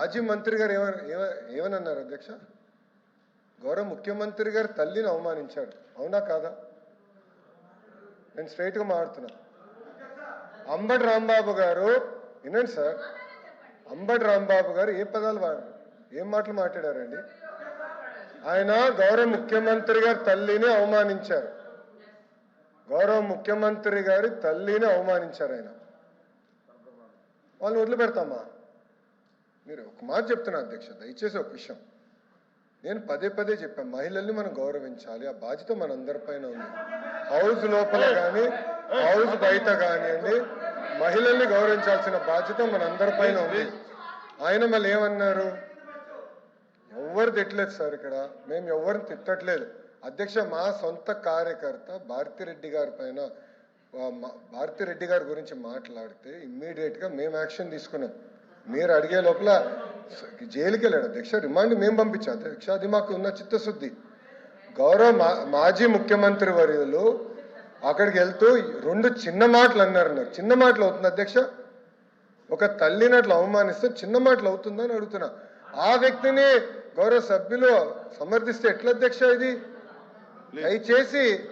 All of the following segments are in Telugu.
మాజీ మంత్రి గారు ఏమని ఏమ- ఏమని అన్నారు అధ్యక్ష? గౌరవ ముఖ్యమంత్రి గారు తల్లిని అవమానించాడు. అవునా కాదా? నేను స్ట్రైట్గా మాట్లాడుతున్నా. అంబటి రాంబాబు గారు వినండి సార్ అంబటి రాంబాబు గారు ఏ పదాలు వాడారు ఏం మాటలు మాట్లాడారండి? ఆయన గౌరవ ముఖ్యమంత్రి గారి తల్లిని అవమానించారు. గౌరవ ముఖ్యమంత్రి గారి తల్లిని అవమానించారు ఆయన. వాళ్ళని వదిలిపెడతామా? మీరు ఒక మాట చెప్తున్నా అధ్యక్ష దయచేసి ఒక విషయం. నేను పదే పదే చెప్పాను మహిళల్ని మనం గౌరవించాలి ఆ బాధ్యత మనందరి పైన ఉంది. హౌస్ లోపల కానీ హౌస్ బయట కానివ్వండి మహిళల్ని గౌరవించాల్సిన బాధ్యత మనందరి పైన ఉంది. ఆయన మళ్ళీ ఏమన్నారు? ఎవ్వరు తిట్టలేదు సార్ ఇక్కడ మేము ఎవరిని తిట్టట్లేదు. అధ్యక్ష మా సొంత కార్యకర్త భారతిరెడ్డి గారి పైన భారతిరెడ్డి గారి గురించి మాట్లాడితే ఇమ్మీడియట్గా మేము యాక్షన్ తీసుకున్నాం. మీరు అడిగే లోపల జైలుకి వెళ్ళాడు. అధ్యక్ష రిమాండ్ మేము పంపించాం. అధ్యక్ష అది మాకు ఉన్న చిత్తశుద్ధి. గౌరవ మా మాజీ ముఖ్యమంత్రి వర్యులు అక్కడికి వెళ్తూ రెండు చిన్న మాటలు అన్నారు నాకు. చిన్న మాటలు అవుతుంది అధ్యక్ష ఒక తల్లిని అట్లా అవమానిస్తే చిన్న మాటలు అవుతుందని అడుగుతున్నా. ఆ వ్యక్తిని గౌరవ సభ్యులు సమర్థిస్తే ఎట్లా అధ్యక్ష ఇది? దయచేసి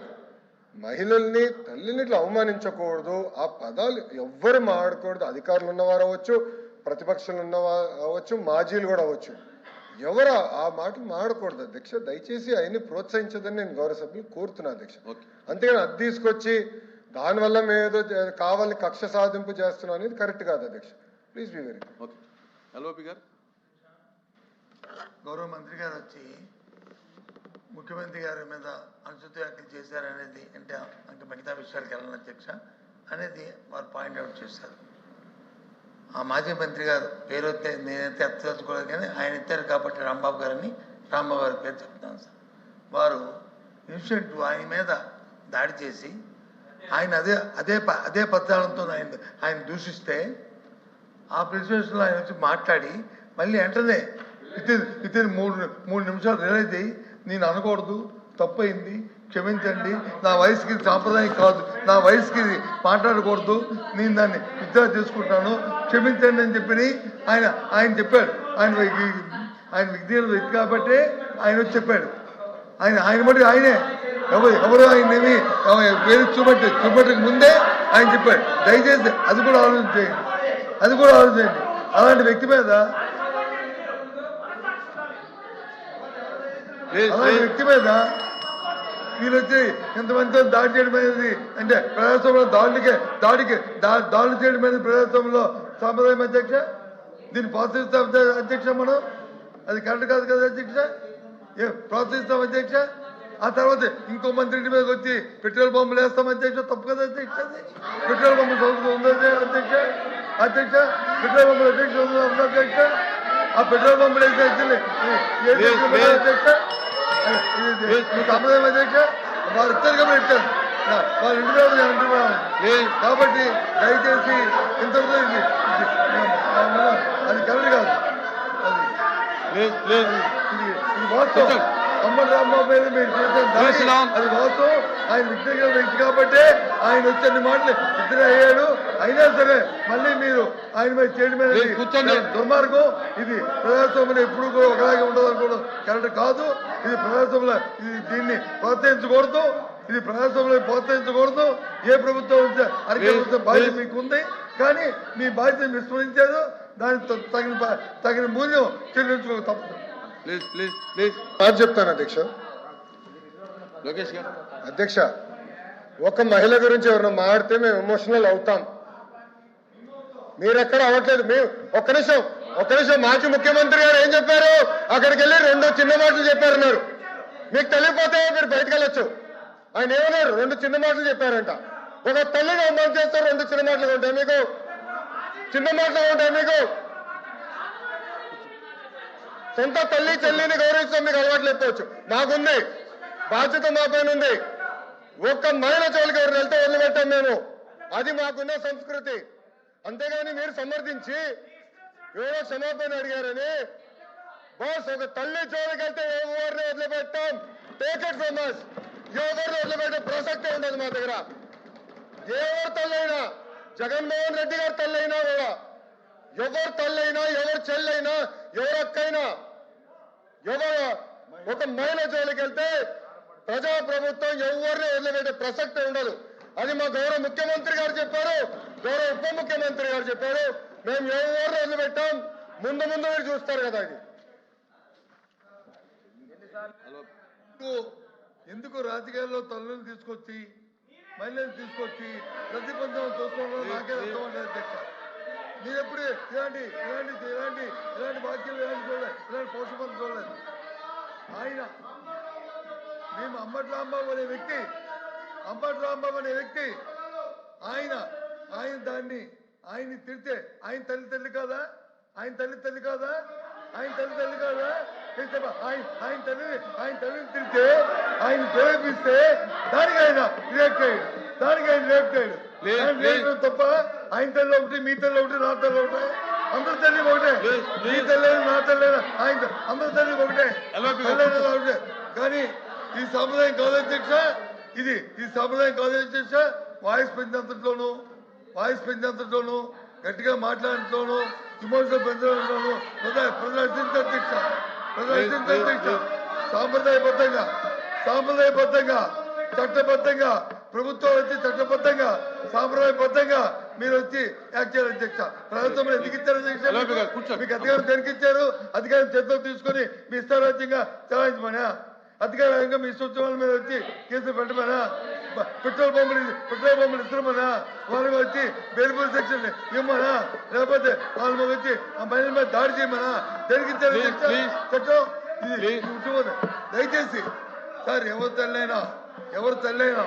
మహిళల్ని తల్లిని ఇట్లా అవమానించకూడదు. ఆ పదాలు ఎవ్వరు మాడకూడదు అధికారులు ఉన్నవారు అవ్వచ్చు ప్రతిపక్షాలు ఉన్నవారు అవ్వచ్చు మాజీలు కూడా అవ్వచ్చు. ఎవరు ఆ- మాటలు మాడకూడదు అధ్యక్ష. దయచేసి ఆయన్ని ప్రోత్సహించదని నేను గౌరవ సభ్యులు కోరుతున్నా అధ్యక్ష. ఓకే. అంతేగాని అది తీసుకొచ్చి దానివల్ల మేము ఏదో కావాలని కక్ష సాధింపు చేస్తున్నాం అనేది కరెక్ట్ కాదు అధ్యక్ష. Please be very okay. LOP గారు. గౌరవ మంత్రి గారు వచ్చి ముఖ్యమంత్రి గారి మీద అనుచిత వ్యాఖ్యలు చేశారనేది అంటే ఇంకా మిగతా విషయాలకు వెళ్ళను అధ్యక్ష అనేది వారు పాయింట్ అవుట్ చేశారు. ఆ మాజీ మంత్రి గారు పేరు అయితే నేనైతే ఎత్తదలుచుకోలేదు కానీ ఆయన ఇచ్చారు కాబట్టి రాంబాబు గారని రాంబాబు గారి పేరు చెప్తాను సార్. వారు ఇన్సిడెంట్ ఆయన మీద దాడి చేసి ఆయన అదే అదే అదే పద్యాలంతో ఆయన ఆయన దూషిస్తే ఆ ప్రెసిడెన్స్లో ఆయన వచ్చి మాట్లాడి మళ్ళీ వెంటనే వితిన్ వితిన్ మూడు మూడు నిమిషాలు రిలైజ్ అయ్యి నేను అనకూడదు తప్పయింది క్షమించండి. నా వయసుకి సాంప్రదాయం కాదు. నా వయసుకి మాట్లాడకూడదు నేను దాన్ని విత్డ్రా చేసుకుంటాను. క్షమించండి అని చెప్పి ఆయన ఆయన చెప్పాడు. ఆయన ఆయన విద్యలు వ్యక్తి కాబట్టి ఆయన వచ్చి చెప్పాడు. ఆయన ఆయన మటుకు ఆయనే. ఎవరు ఎవరు ఆయన ఏమి పేరు చూపెట్టి చూపెట్టక ముందే ఆయన చెప్పాడు. దయచేసి అది కూడా ఆలోచించేయండి. అది కూడా ఆలోచించండి అలాంటి వ్యక్తి మీద అలాంటి వ్యక్తి మీద వీళ్ళు వచ్చి ఇంతమందితో దాడి చేయడం అనేది అంటే ప్రజాస్వామ్యంలో దాడులకే దాడికి దా- దాడులు చేయడం అనేది ప్రజాస్వామ్యంలో సాంప్రదాయం అధ్యక్ష? దీన్ని ప్రోత్సహిస్తాం అధ్య- అధ్యక్ష మనం? అది కరెక్ట్ కాదు కదా అధ్యక్ష? ఏ ప్రోత్సహిస్తాం అధ్యక్ష? ఆ తర్వాత ఇంకో మంత్రి ఇంటి మీదకి వచ్చి పెట్రోల్ పంపులు వేస్తాం అధ్యక్ష? తప్పు కదా అధ్యక్ష? పెట్రోల్ పంపు సంస్థ ఉందా అధ్యక్ష? అధ్యక్ష పెట్రోల్ పంపులు అధ్యక్ష ఉందా అధ్యక్ష? ఆ పెట్రోల్ పంపులు వేసే. అధ్యక్ష? ఇది మీ సంప్రదాయం అధ్యక్ష వారు ఇచ్చారు కాబట్టి ఇంటి మీద నేను అంటున్నాను కాబట్టి దయచేసి ఇంతవరకు అది కరెక్ట్ కాదు అది ఇది వాస్తవం అమ్మడి మీరు చేసిన అది వాస్తవం ఆయన వ్యక్తిగత వ్యక్తి కాబట్టి ఆయన వచ్చి మాటలు ఇద్దరు అయ్యాడు అయినా సరే మళ్ళీ మీరు ఆయన మీద చేయడం కూర్చోండి. దుర్మార్గం ఇది ప్రజాస్వామ్యం ఎప్పుడు కూడా ఒకలాగే ఉండదు అనుకోవడం కరెక్ట్ కాదు ఇది ప్రజాస్వామ్యంలో ఇది దీన్ని ప్రోత్సహించకూడదు. ఇది ప్రజాస్వామ్యంలో ప్రోత్సహించకూడదు. ఏ ప్రభుత్వం లేదు, బాధ్యత. మీకు ఉంది కానీ మీ బాధ్యత విస్మరించారు. దానికి త- తగిన తగిన మూల్యం చెల్లించుకోక తప్పదు. Please please please. మాట చెప్తాను అధ్యక్ష. లోకేష్ గారు. అధ్యక్ష ఒక మహిళ గురించి ఎవరైనా మాడితే మేము ఎమోషనల్ అవుతాం. మీరు ఎక్కడ అవ్వట్లేదు. మేము ఒక్క నిమిషం. ఒక్క నిమిషం మాజీ ముఖ్యమంత్రి గారు ఏం చెప్పారు? అక్కడికి వెళ్ళి రెండు చిన్న మాటలు చెప్పారన్నారు. మీకు తెలియపోతే మీరు బయటకు వెళ్ళొచ్చు. ఆయన ఏమన్నారు? రెండు చిన్న మాటలు చెప్పారంట. ఒక తల్లిని అమలు చేస్తారు రెండు చిన్న మాటలు ఉంటాయి మీకు చిన్న మాటలు ఉంటాయి మీకు. సొంత తల్లి చెల్లిని గౌరవిస్తాం మీకు అలవాటు లేకపోవచ్చు మాకుంది. బాధ్యత మా పైన ఉంది. ఒక్క మహిళ చోలికి ఎవరు వెళ్తే వదిలిపెట్టాం మేము. అది మాకున్న సంస్కృతి. అంతేగాని మీరు సమర్థించి ఎవరో సనాతన్ అడిగారని. బాస్ ఒక తల్లి జోలికి ఎవరిని వదిలిపెట్టాం టేక్ ఇట్ ఫ్రమ్ us. ఎవరిని వదిలిపెట్టే ప్రసక్తే ఉండదు మా దగ్గర. ఏ ఎవరి తల్లైనా జగన్మోహన్ రెడ్డి గారి తల్లైనా కూడా ఎవరు తల్లైనా ఎవరు చెల్లైనా ఎవరు అక్కైనా ఎవరు ఒక మహిళ జోలికి వెళ్తే ప్రజా ప్రభుత్వం ఎవరిని వదిలిపెట్టే ప్రసక్తే ఉండదు. అది మా గౌరవ ముఖ్యమంత్రి గారు చెప్పారు గౌరవ ఉప ముఖ్యమంత్రి గారు చెప్పారు. మేము ఎవరిని వదిలిపెట్టాం ముందు ముందు మీరు చూస్తారు కదా హలో. ఎందుకు? రాజకీయాల్లో తల్లులు తీసుకొచ్చి మహిళలు తీసుకొచ్చి ప్రతిబంధం చూసుకోవడం నాకే అర్థం అధ్యక్ష. మీరు ఎప్పుడు ఇలాంటి ఇలాంటి ఇలాంటి ఇలాంటి వాక్యాలు ఇలాంటి చూడలేదు. ఇలాంటి పోషకాలు చూడలేదు. ఆయన మేము అంబటి రాంబాబు అనే వ్యక్తి అంబటి రాంబాబు అనే వ్యక్తి. ఆయన ఆయన దాన్ని ఆయన్ని తిడితే ఆయన తల్లి తల్లి కాదా? ఆయన తల్లి తల్లి కాదా? ఆయన తల్లి తల్లి కాదా? ఆయన ఆయన తల్లిని ఆయన తల్లిని తిడితే ఆయన ప్రేరేపిస్తే దానికి ఆయన రియాక్ట్ దానికి ఆయన రియాక్ట్ తప్ప ఆయన తల్లి ఒకటి మీ తల్లి ఒకటి నా తల్లి ఒకటే. అందరి తల్లి ఒకటే. మీ. తల్లి నా తల్లి ఆయన అందరి తల్లి ఒకటే. ఒకటే. కానీ ఈ సాంప్రదాయం కాదు అధ్యక్ష. ఇది ఈ సాంప్రదాయం కాదు అధ్యక్ష. వాయిస్ పెంచేంతట్లోనూ వాయిస్ పెంచేంతట్లోనూ గట్టిగా మాట్లాడటంలోనూ ఇమోషనల్ పెంచడంలోనూ ప్రదర్శించ అధ్యక్ష ప్రదర్శించ. సాంప్రదాయబద్ధంగా సాంప్రదాయబద్ధంగా చట్టబద్ధంగా ప్రభుత్వం వచ్చి చట్టబద్ధంగా సాంప్రదాయబద్ధంగా మీరు వచ్చి యాక్ట్ చేయాలి అధ్యక్ష. ప్రభుత్వం ఎందుకు ఇచ్చారు అధ్యక్ష మీకు? అధికారం దేనికి ఇచ్చారు అధికారం చేతిలో తీసుకొని మీ ఇష్టారాజ్యంగా చలాయించమనా? అధికారంగా మీ సూచనల మీద వచ్చి కేసులు పెట్టమనా? పెట్రోల్ పంపులు పెట్రోల్ పంపులు ఇస్తున్నామనా వాళ్ళకి వచ్చి బెయిల్పూర్ సెక్షన్ ఇవ్వమనా లేకపోతే వాళ్ళ వచ్చి ఆ మహిళల మీద దాడి చేయమనా? దేనికి. చట్టం? ఇది. దయచేసి సార్ ఎవరు తల్లైనా ఎవరు తల్లైనా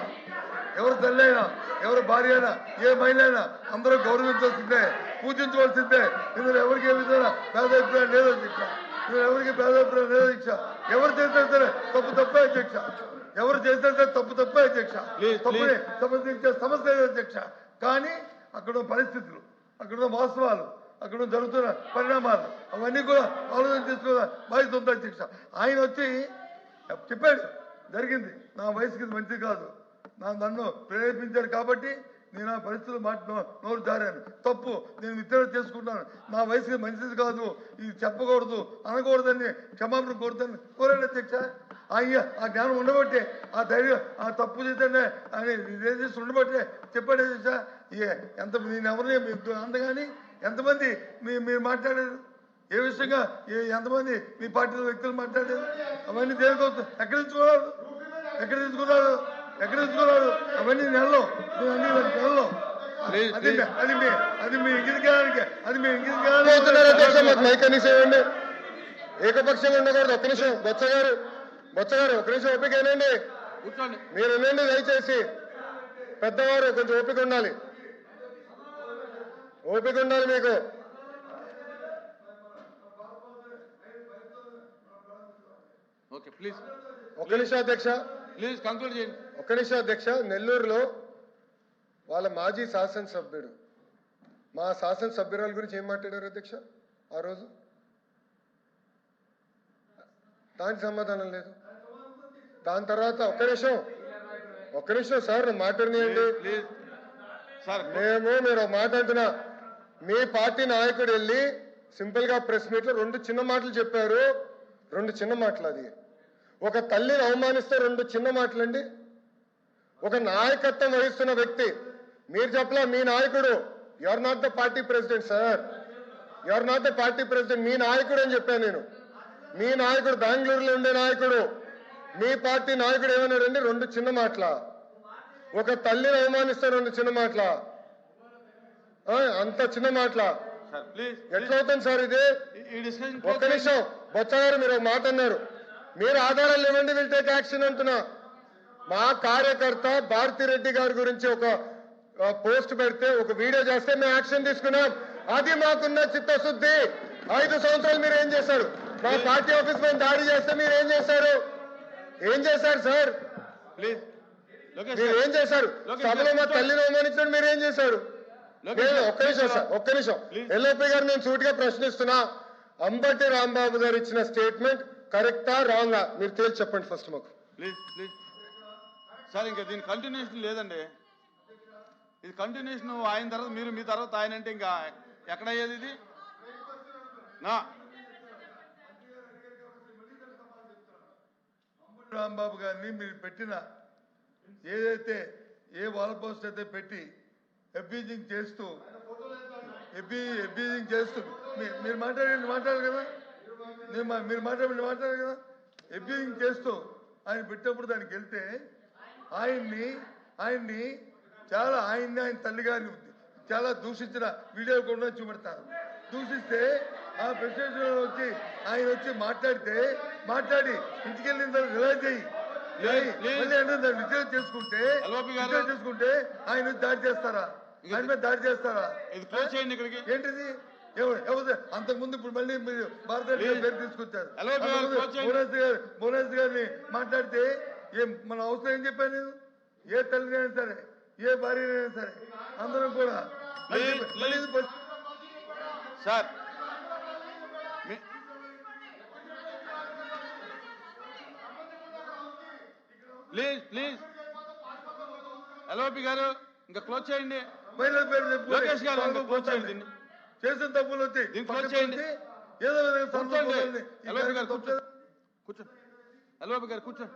ఎవరు తల్లైనా ఎవరు భార్య అయినా ఏ మహిళ అయినా అందరూ గౌరవించాల్సిందే పూజించవలసిందే. ఇందులో ఎవరికి ఏ విధంగా భేదాభిప్రాయం లేదు అధ్యక్ష. ఇందులో ఎవరికి భేదాభిప్రాయం లేదు అధ్యక్ష. ఎవరు చేసినా సరే తప్పు తప్పే అధ్యక్ష. సరే తప్పు తప్పే అధ్యక్ష. సమర్థించే సమస్య అధ్యక్ష. కానీ అక్కడ పరిస్థితులు అక్కడ వాస్తవాలు అక్కడ జరుగుతున్న పరిణామాలు అవన్నీ కూడా ఆలోచన చేసుకోవాలి బాధ్యత ఉంది అధ్యక్ష. ఆయన వచ్చి చెప్పాడు జరిగింది. నా వయసుకి మంచిది కాదు. నా నన్ను ప్రేరేపించారు కాబట్టి నేను ఆ పరిస్థితులు మాట నోరు జారాను. తప్పు. నేను విత్తనం చేసుకుంటాను నా వయసుకి మంచిది కాదు. ఇది చెప్పకూడదు. అనకూడదని క్షమాపణ కోరుతాను. కోరాడు అధ్యక్ష. అయ్య ఆ జ్ఞానం ఉండబట్టే ఆ ధైర్యం ఆ తప్పు చేద్దానే అని చేసి ఉండబట్టే చెప్పాడు అధ్యక్ష. ఏ- ఎంత నేను ఎవరిని మీ- అందగాని ఎంతమంది మీ మీరు మాట్లాడారు? ఏ విషయంగా ఏ ఎంతమంది మీ పార్టీలో వ్యక్తులు మాట్లాడారు? అవన్నీ దేనికోసం? ఎక్కడ తీసుకున్నారు ఎక్కడ తీసుకున్నారు ఎక్కడ తీసుకున్నారు అవన్నీ నెలలో. నెలలో. అది మీ-. అది మీ అది మీ ఇంగిదిగానికి అది మీ మాకు ఏకపక్షంగా ఉండకూడదు ఒక్క నిమిషం. బొత్స గారు బొత్స గారు ఒక్క నిమిషం ఓపిక ఏనండి మీరు వినండి దయచేసి. పెద్దవారు కొంచెం ఓపిక ఉండాలి. ఓపిక ఉండాలి మీకు. Okay please. ఒక్క నిమిషం అధ్యక్ష. ప్లీజ్ కంక్లూడ్ చేయండి. ఒక్క నిమిషం అధ్యక్ష నెల్లూరులో వాళ్ళ మాజీ శాసనసభ్యుడు. మా శాసనసభ్యురాల గురించి ఏం మాట్లాడారు అధ్యక్ష ఆ రోజు? దానికి సమాధానం లేదు. దాని తర్వాత ఒక్క నిమిషం ఒక్క నిమిషం సార్ మాట్లాడినాయండి. మేము మీరు ఒక మాట అంటున్నా. మీ పార్టీ నాయకుడు వెళ్ళి సింపుల్గా ప్రెస్ మీట్లో రెండు చిన్న మాటలు చెప్పారు. రెండు చిన్న మాటలు అది. ఒక తల్లిని అవమానిస్తే రెండు చిన్న మాటలండి. ఒక నాయకత్వం వహిస్తున్న వ్యక్తి మీరు చెప్పలా మీ నాయకుడు you are not the party president sir you are not the party president మీ నాయకుడు అని చెప్పాను నేను. మీ నాయకుడు బెంగళూరులో ఉండే నాయకుడు మీ పార్టీ నాయకుడు ఏమన్నాడండి? రెండు చిన్న మాటల. ఒక తల్లిని అవమానిస్తే రెండు చిన్న మాటల. అంత చిన్న మాటల. సార్ ప్లీజ్ ఎట్లా అవుతుంది సార్ ఇది? ఒక్క నిమిషం. బొత్స గారు మీరు ఒక మాట అన్నారు. మీరు ఆధారాలు ఇవ్వండి విల్ టేక్ యాక్షన్ అంటున్నా. మా కార్యకర్త భారతి రెడ్డి గారి గురించి ఒక పోస్ట్ పెడితే ఒక వీడియో చేస్తే మేము యాక్షన్ తీసుకున్నాం. అది మాకున్న చిత్తశుద్ధి. ఐదు సంవత్సరాలు మీరు ఏం చేశారు? మా పార్టీ ఆఫీస్ మీద దాడి చేస్తే మీరు ఏం చేశారు? ఏం చేశారు సార్? ప్లీజ్ మీరు ఏం చేశారు? సభలో మా తల్లిని అవమానించడం మీరు ఏం చేశారు? ఒక్క నిమిషం సార్ ఒక్క నిమిషం. ఎల్ఓపి గారు నేను సూటిగా ప్రశ్నిస్తున్నా. అంబటి రాంబాబు గారు ఇచ్చిన స్టేట్మెంట్ కరెక్టా రాంగా? మీరు తేల్చి చెప్పండి ఫస్ట్ మాకు. Please please. సార్ ఇంకా దీని కంటిన్యూషన్ లేదండి. ఇది కంటిన్యూషన్ ఆయన తర్వాత మీరు మీ తర్వాత ఆయన అంటే ఇంకా ఎక్కడ అయ్యేది ఇది? నా. రాంబాబు గారిని మీరు పెట్టిన ఏదైతే ఏ వాల్ పోస్ట్ అయితే పెట్టి అబ్యూజింగ్ చేస్తూ ఎబ్బీ అబ్యూజింగ్ చేస్తూ మీ- మీరు మాట్లాడండి మాట్లాడారు కదా? నేను మీరు మాట్లాడండి మాట్లాడారు కదా? అబ్యూజింగ్ చేస్తూ ఆయన పెట్టినప్పుడు దానికి వెళ్తే ఆయన్ని ఆయన్ని చాలా ఆయన్ని ఆయన తల్లి గారిని చాలా దూషించిన వీడియో కూడా చూపెడతారు దూషిస్తే ఆ ప్రెసిడెంట్ వచ్చి ఆయన వచ్చి మాట్లాడితే మాట్లాడి ఇంటికి వెళ్ళిన తర్వాత రిలైజ్ అయ్యి దాన్ని విత్డ్రా చేసుకుంటే చేసుకుంటే ఆయన దాడి చేస్తారా? ఆయన మీద దాడి చేస్తారా? ఇది క్లోజ్ చేయండి ఇక్కడికి. ఏంటిది? అంతకుముందు ఇప్పుడు మళ్ళీ మీరు భారతదేశ. పేరు తీసుకొచ్చారు. LOP గారు, భువనేశ్వర్ గారిని మాట్లాడితే ఏం మన అవసరం ఏం చెప్పాను నేను ఏ తల్లినైనా సరే ఏ భార్యనైనా సరే అందరం కూడా. Sir please please. ఎల్ఓపి గారు. ఇంకా క్లోజ్ చేయండి. లోకేష్ గారు, ఇంకా close చేయండి. చేసిన తప్పులు వచ్చి ఏదో విధంగా కూర్చోండి. కూర్చోండి ఎల్ఓపి గారు కూర్చోండి.